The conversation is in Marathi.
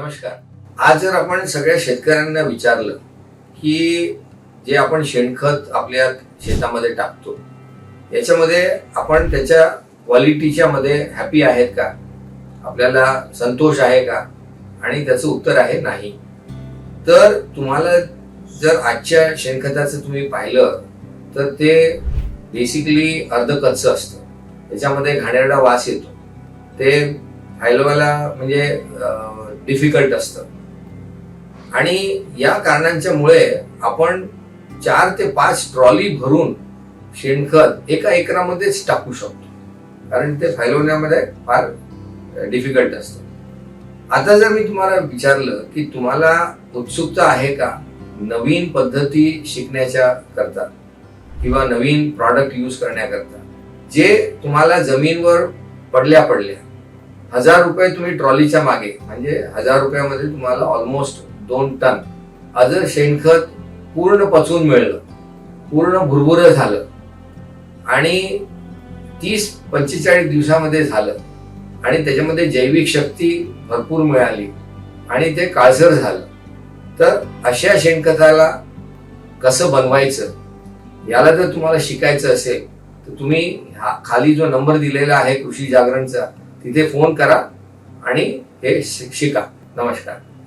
नमस्कार. आज जर आपण सगळ्या शेतकऱ्यांना विचारलं की जे आपण शेणखत आपल्या शेतामध्ये टाकतो याच्यामध्ये आपण त्याच्या क्वालिटीच्या मध्ये हॅपी आहेत का? आपल्याला संतोष आहे का? आणि त्याचं उत्तर आहे नाही. तर तुम्हाला जर आजच्या शेणखताचं तुम्ही पाहिलं तर ते बेसिकली अर्धकच्चं असतं. त्याच्यामध्ये घाणेरडा वास येतो. ते फायलोवाला म्हणजे डिफिकल्ट असतं. आणि या कारणांच्या मुळे आपण चार ते पाच ट्रॉली भरून शेणखत एका एकरामध्येच टाकू शकतो. कारण ते फैलवण्यामध्ये फार डिफिकल्ट असतं. आता जर मी तुम्हाला विचारलं की तुम्हाला उत्सुकता आहे का नवीन पद्धती शिकण्याच्या करता? किंवा नवीन प्रॉडक्ट यूज करण्याकरता? जे तुम्हाला जमीनवर पडल्या पडल्या. हजार रुपये तुम्ही ट्रॉलीच्या मागे म्हणजे हजार रुपयामध्ये तुम्हाला ऑलमोस्ट दोन टन अजर शेणखत पूर्ण पचवून मिळलं पूर्ण भुरभुरं झालं आणि तीस पंचेचाळीस दिवसामध्ये झालं. आणि त्याच्यामध्ये जैविक शक्ती भरपूर मिळाली आणि ते काळसर झालं. तर अशा शेणखताला कसं बनवायचं याला जर तुम्हाला शिकायचं असेल तर तुम्ही हा खाली जो नंबर दिलेला आहे कृषी जागरणचा तिथे फोन करा आणि हे शिका. नमस्कार.